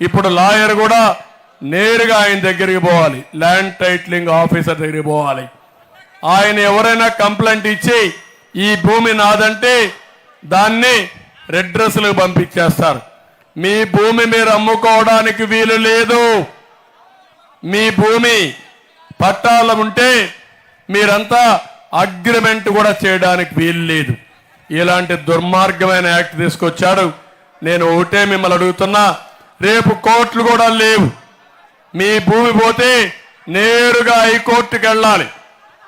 ఇప్పుడు లాయర్ కూడా నేరుగా ఆయన దగ్గరికి పోవాలి. ల్యాండ్ టైటిలింగ్ ఆఫీసర్ దగ్గరికి పోవాలి. ఆయన ఎవరైనా కంప్లైంట్ ఇచ్చి ఈ భూమి నాదంటే దాన్ని రెడ్రస్లకు పంపించేస్తారు. మీ భూమి మీరు అమ్ముకోవడానికి వీలు లేదు. మీ భూమి పట్టాలు ఉంటే మీరంతా అగ్రిమెంట్ కూడా చేయడానికి వీలు లేదు. ఇలాంటి దుర్మార్గమైన యాక్ట్ తీసుకొచ్చాడు. నేను ఒకటే మిమ్మల్ని అడుగుతున్నా. రేపు కోర్టులు కూడా లేవు. మీ భూమి పోతే నేరుగా హైకోర్టుకి వెళ్ళాలి.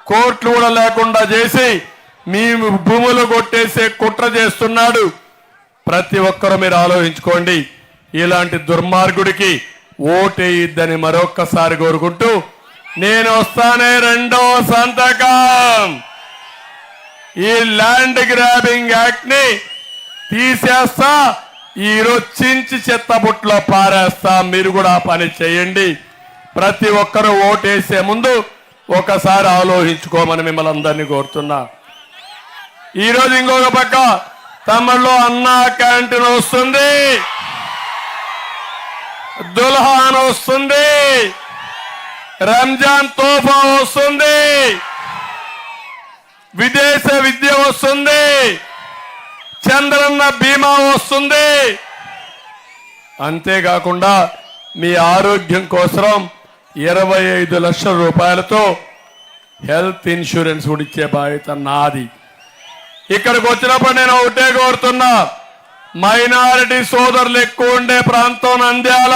కోర్టులు కూడా లేకుండా చేసి మీ భూములు కొట్టేసే కుట్ర చేస్తున్నాడు. ప్రతి ఒక్కరూ మీరు ఆలోచించుకోండి. ఇలాంటి దుర్మార్గుడికి ఓటేయిద్దని మరొక్కసారి కోరుకుంటూ నేను వస్తానే రెండో సంతకం. ఈ ల్యాండ్ గ్రాబింగ్ యాక్ట్ని తీసేస్తా. ఈరోజు చించి చెత్త పారేస్తాం పారేస్తా మీరు కూడా ఆ పని చేయండి. ప్రతి ఒక్కరూ ఓటేసే ముందు ఒకసారి ఆలోచించుకోమని మిమ్మల్ని అందరినీ కోరుతున్నా. ఈరోజు ఇంకొక పక్క తమిళ్ళో అన్నా క్యాంటీన్ వస్తుంది. దుల్హాన్ వస్తుంది. రంజాన్ తోఫా వస్తుంది. విదేశ విద్య వస్తుంది. చంద్రన్న బీమా వస్తుంది. అంతేకాకుండా మీ ఆరోగ్యం కోసం ఇరవై ఐదు లక్షల రూపాయలతో హెల్త్ ఇన్సూరెన్స్ కూడా ఇచ్చే బాధ్యత నాది. ఇక్కడికి వచ్చినప్పుడు నేను ఒకటే కోరుతున్నా మైనారిటీ సోదరులు ఎక్కువ ఉండే ప్రాంతం నంద్యాల.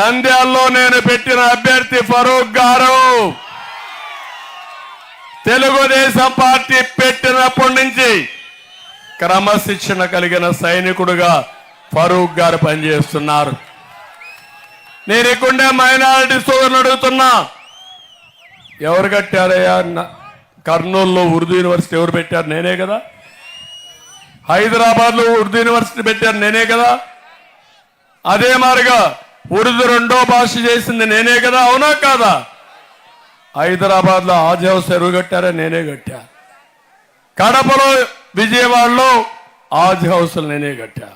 నంద్యాలలో నేను పెట్టిన అభ్యర్థి ఫరూక్ గారు. తెలుగుదేశం పార్టీ పెట్టినప్పటి నుంచి క్రమశిక్షణ కలిగిన సైనికుడుగా ఫరూక్ గారు పనిచేస్తున్నారు. నేను ఇక్కడే మైనారిటీ సోదరులు అడుగుతున్నా. ఎవరు కట్టారయ్యా? కర్నూలులో ఉర్దూ యూనివర్సిటీ ఎవరు పెట్టారు? నేనే కదా. హైదరాబాద్లో ఉర్దూ యూనివర్సిటీ పెట్టారు? నేనే కదా. అదే మారిగా ఉర్దూ రెండో భాష చేసింది? నేనే కదా? అవునా కాదా? హైదరాబాద్లో ఆజ్ హౌస్ ఎరువు కట్టారా? నేనే కట్టా. కడపలో విజయవాడలో ఆజ్ హౌస్ నేనే కట్టా.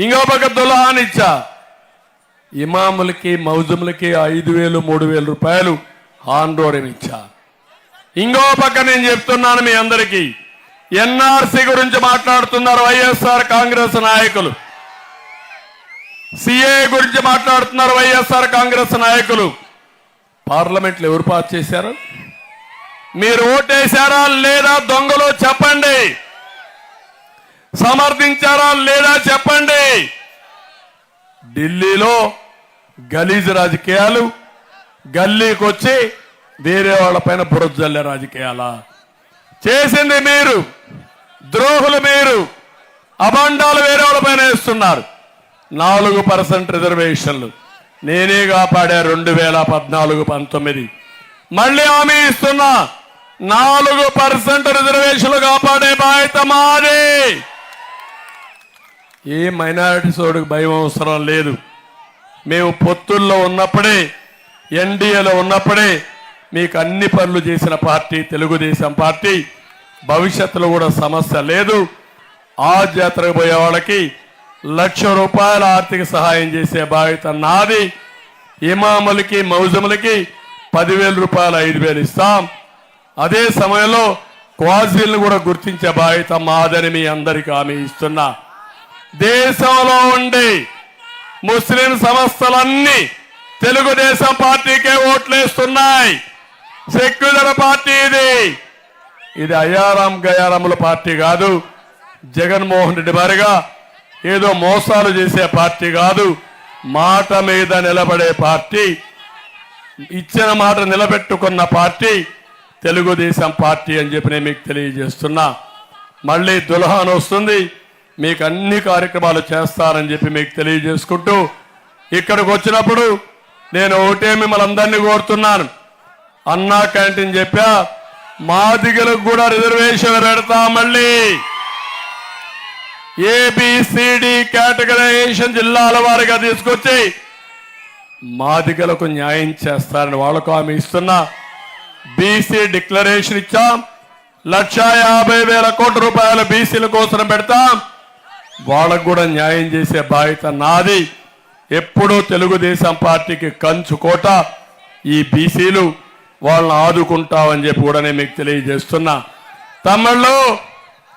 ఇంకో పక్క దుల్హాన్ ఇచ్చా. ఇమాములకి మౌజుములకి ఐదు వేలు మూడు వేల రూపాయలు ఆందోళన ఇచ్చా. ఇంకో పక్క నేను చెప్తున్నాను మీ అందరికీ. ఎన్ఆర్సి గురించి మాట్లాడుతున్నారు వైఎస్ఆర్ కాంగ్రెస్ నాయకులు. సిఏ గురించి మాట్లాడుతున్నారు వైఎస్ఆర్ కాంగ్రెస్ నాయకులు. పార్లమెంట్లో ఎవరు పాస్ చేశారు? మీరు ఓటేశారా లేదా దొంగలో చెప్పండి. సమర్థించారా లేదా చెప్పండి. ఢిల్లీలో గలీజ్ రాజకీయాలు గల్లీకి వచ్చి వేరే వాళ్ళ పైన రాజకీయాలా? చేసింది మీరు ద్రోహులు మీరు అభండాలు వేరే వాళ్ళ పైన వేస్తున్నారు. నాలుగు పర్సెంట్ రిజర్వేషన్లు. నేనే కాపాడా రెండు వేల పద్నాలుగు పంతొమ్మిది. మళ్ళీ హామీ ఇస్తున్నా. నాలుగు పర్సెంట్ రిజర్వేషన్లు కాపాడే బాధ్యత మాది. ఏ మైనారిటీ సోడుకు భయం అవసరం లేదు. మేము పొత్తుల్లో ఉన్నప్పుడే ఎన్డీఏలో ఉన్నప్పుడే మీకు అన్ని పనులు చేసిన పార్టీ తెలుగుదేశం పార్టీ. భవిష్యత్తులో కూడా సమస్య లేదు. ఆ జాతరకు పోయే వాళ్ళకి లక్ష రూపాయల ఆర్థిక సహాయం చేసే బాధ్యత నాది. ఇమాములకి మౌజములకి పదివేల రూపాయలు ఐదు వేలు ఇస్తాం. అదే సమయంలో క్వాజీలను కూడా గుర్తించే బాధ్యత మాదని మీ అందరికీ హామీ ఇస్తున్నా. దేశంలో ఉండి ముస్లిం సంస్థలన్నీ తెలుగుదేశం పార్టీకే ఓట్లేస్తున్నాయి. సెక్యులర్ పార్టీ ఇది. ఇది అయ్యారాం గయారాముల పార్టీ కాదు. జగన్మోహన్ రెడ్డి వారిగా ఏదో మోసాలు చేసే పార్టీ కాదు మాట మీద నిలబడే పార్టీ ఇచ్చిన మాట నిలబెట్టుకున్న పార్టీ తెలుగుదేశం పార్టీ అని చెప్పి నేను మీకు తెలియజేస్తున్నా. మళ్ళీ దుల్హాన్ వస్తుంది మీకు అన్ని కార్యక్రమాలు చేస్తారని చెప్పి మీకు తెలియజేసుకుంటూ ఇక్కడికి వచ్చినప్పుడు నేను ఒకటే మిమ్మల్ని అందరినీ కోరుతున్నాను. అన్నా క్యాంటీన్ చెప్పా మాదిగలకు కూడా రిజర్వేషన్ పెడతా మళ్ళీ. ఏబిసిడి కేటగరైజేషన్ జిల్లాల వారిగా తీసుకొచ్చి మాదిగలకు న్యాయం చేస్తారని వాళ్ళకు హామీ ఇస్తున్నా. బీసీ డిక్లరేషన్ ఇచ్చాం. లక్ష యాభై వేల కోట్ల రూపాయల బీసీల కోసం పెడతాం. వాళ్ళకు కూడా న్యాయం చేసే బాధ్యత నాది. ఎప్పుడూ తెలుగుదేశం పార్టీకి కంచుకోట ఈ బీసీలు వాళ్ళని ఆదుకుంటామని చెప్పి కూడా నేను మీకు తెలియజేస్తున్నా. తమిళ్ళో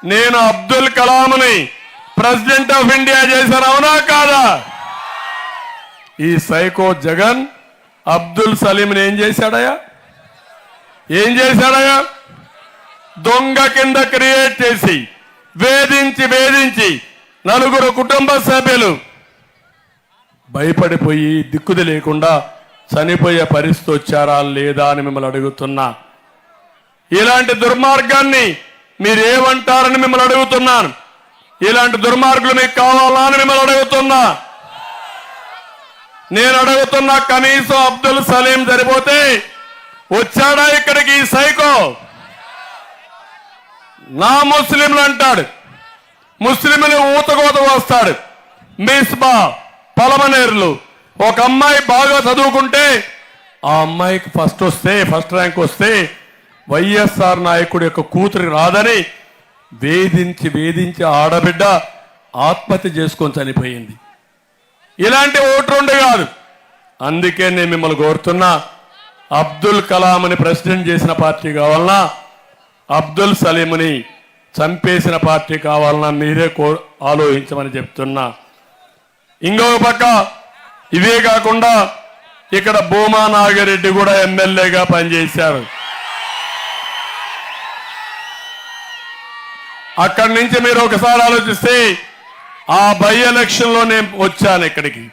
నేను అబ్దుల్ కలాంని ప్రెసిడెంట్ ఆఫ్ ఇండియా చేశారు అవునా కాదా? ఈ సైకో జగన్ అబ్దుల్ సలీంని ఏం చేశాడయా ఏం చేశాడయా దొంగ కింద క్రియేట్ చేసి వేధించి వేధించి నలుగురు కుటుంబ సభ్యులు భయపడిపోయి దిక్కుది లేకుండా చనిపోయే పరిస్థితి వచ్చారా లేదా అని మిమ్మల్ని అడుగుతున్నా. ఇలాంటి దుర్మార్గాన్ని మీరేమంటారని మిమ్మల్ని అడుగుతున్నాను. ఇలాంటి దుర్మార్గులు మీకు కావాలా అని మిమ్మల్ని అడుగుతున్నా. నేను అడుగుతున్నా కనీసం అబ్దుల్ సలీం సరిపోతే వచ్చాడా ఇక్కడికి ఈ సైకో? నా ముస్లింలు అంటాడు. ముస్లింలు ఊతకోత వస్తాడు మిస్బా పలమనేర్లు. ఒక అమ్మాయి బాగా చదువుకుంటే ఆ అమ్మాయికి ఫస్ట్ వస్తే ఫస్ట్ ర్యాంక్ వస్తే వైఎస్ఆర్ నాయకుడి యొక్క కూతురి రాదని వేధించి వేధించి ఆడబిడ్డ ఆత్మహత్య చేసుకొని చనిపోయింది. ఇలాంటి ఓటు రెండు కాదు. అందుకే నేను మిమ్మల్ని కోరుతున్నా అబ్దుల్ కలాంని ప్రెసిడెంట్ చేసిన పార్టీ కావాలన్నా అబ్దుల్ సలీంని చంపేసిన పార్టీ కావాలన్నా మీరే కో ఆలోచించమని చెప్తున్నా. ఇంకొక పక్క ఇవే కాకుండా ఇక్కడ భూమా నాగిరెడ్డి కూడా ఎమ్మెల్యేగా పనిచేశారు. అక్కడి నుంచి మీరు ఒకసారి ఆలోచిస్తే ఆ బై ఎలక్షన్లో నేను వచ్చాను ఇక్కడికి.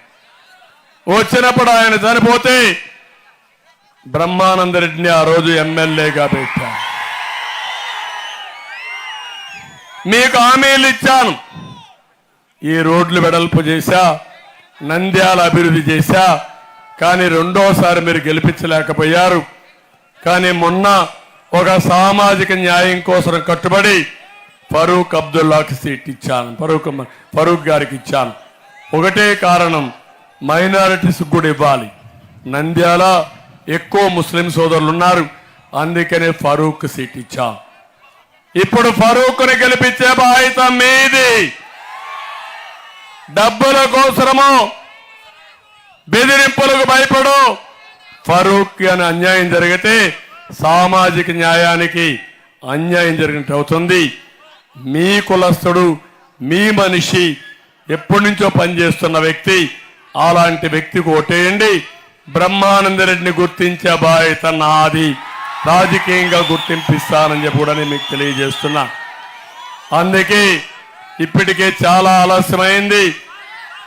వచ్చినప్పుడు ఆయన చనిపోతే బ్రహ్మానందరెడ్డిని ఆ రోజు ఎమ్మెల్యేగా పెట్టాను. మీకు హామీలు ఇచ్చాను. ఈ రోడ్లు వెడల్పు చేశా నంద్యాల అభివృద్ధి చేశా కానీ రెండోసారి మీరు గెలిపించలేకపోయారు. కానీ మొన్న ఒక సామాజిక న్యాయం కోసం కట్టుబడి ఫరూక్ అబ్దుల్లాకి సీట్ ఇచ్చాను. ఫరూక్ ఫరూక్ గారికి ఇచ్చాను. ఒకటే కారణం మైనారిటీస్ కూడా ఇవ్వాలి. నంద్యాల ఎక్కువ ముస్లిం సోదరులు ఉన్నారు. అందుకనే ఫరూక్ సీట్ ఇచ్చా. ఇప్పుడు ఫరూక్ను గెలిపించే బాధ్యత మీది. డబ్బుల కోసరము బెదిరింపులకు భయపడు. ఫరూక్ అని అన్యాయం జరిగితే సామాజిక న్యాయానికి అన్యాయం జరిగినట్టు అవుతుంది. మీ కులస్తుడు మీ మనిషి ఎప్పటి నుంచో పనిచేస్తున్న వ్యక్తి అలాంటి వ్యక్తికి ఓటేయండి. బ్రహ్మానందరెడ్డిని గుర్తించే బాధ్యత నాది. రాజకీయంగా గుర్తింపిస్తానని చెప్పి కూడా నేను మీకు తెలియజేస్తున్నా. అందుకే ఇప్పటికే చాలా ఆలస్యమైంది.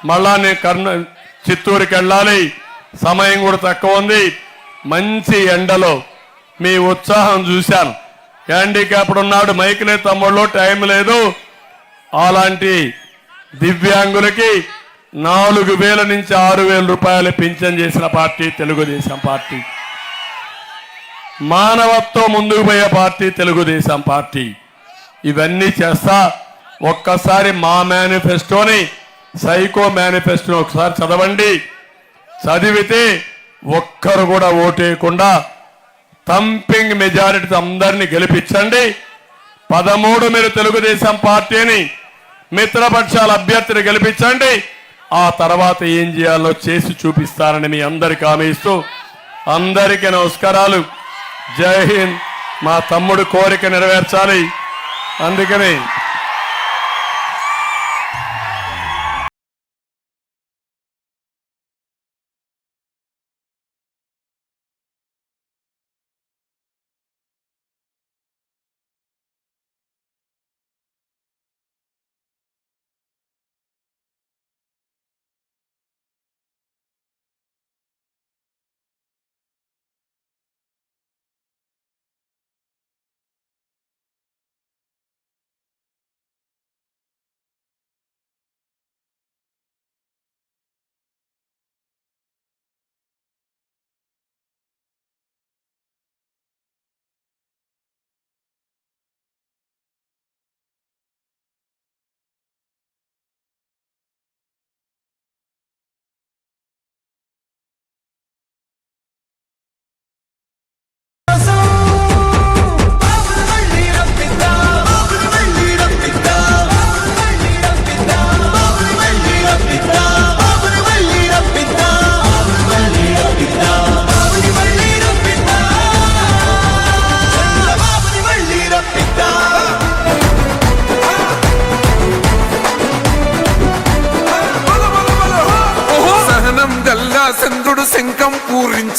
మళ్ళా నేను కర్ణ చిత్తూరుకి వెళ్ళాలి. సమయం కూడా తక్కువ ఉంది. మంచి ఎండలో మీ ఉత్సాహం చూశాను. హ్యాండిక్యాప్డ్ ఉన్నాడు మైక్ లేదు తమ్ముళ్ళు టైం లేదు. అలాంటి దివ్యాంగులకి నాలుగు వేల నుంచి ఆరు వేల రూపాయలు పింఛన్ చేసిన పార్టీ తెలుగుదేశం పార్టీ. మానవత్వం ముందుకు పోయే పార్టీ తెలుగుదేశం పార్టీ. ఇవన్నీ చేస్తా ఒక్కసారి మా మేనిఫెస్టోని సైకో మేనిఫెస్టోని ఒకసారి చదవండి. చదివితే ఒక్కరు కూడా ఓటేయకుండా థంపింగ్ మెజారిటీతో అందరినీ గెలిపించండి. పదమూడు మీరు తెలుగుదేశం పార్టీని మిత్రపక్షాల అభ్యర్థిని గెలిపించండి. ఆ తర్వాత ఏం చేయాలో చేసి చూపిస్తారని మీ అందరికి హామీ ఇస్తూ అందరికీ నమస్కారాలు. జై హింద్. మా తమ్ముడు కోరిక నెరవేర్చాలి. అందుకని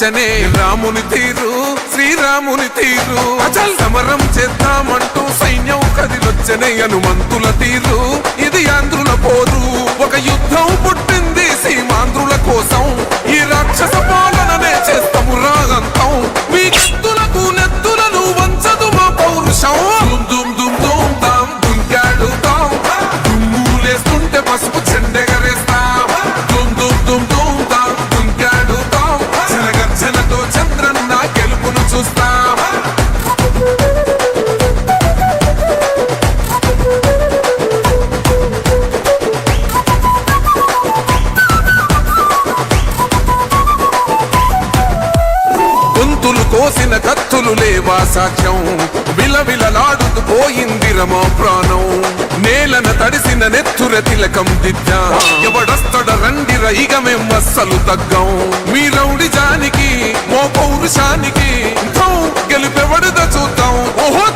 పూరించనే రాముని తీరు శ్రీరాముని తీరు. అచల్ సమరం చేద్దామంటూ సైన్యం కదిలొచ్చనే హనుమంతుల చంద్రన్న గెలుపును చూస్తాం గొంతులు కోసిన కత్తులు లేవా సాక్ష్యం విలవిలలాడుతూ పోయింది రమా ప్రాణం. నేలన తడిసిన నెత్తుర తిలకం దిద్దా. ఎవడొస్తడ రండిర ఇక మేం అస్సలు తగ్గం. మీ రౌడి జానికి మో పౌరుషానికి గెలుపెవడద చూద్దాం. ఓహో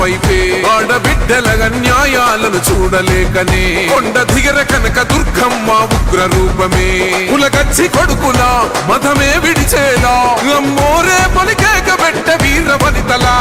వైపే. ఆడబిడ్డల న్యాయాలను చూడలేకనే. కొండ దిగర కనక దుర్గమ్మ ఉగ్ర రూపమే కులకచ్చి కొడుకుల మతమే విడిచేలా. పలికేక పెట్ట వీర వనితలా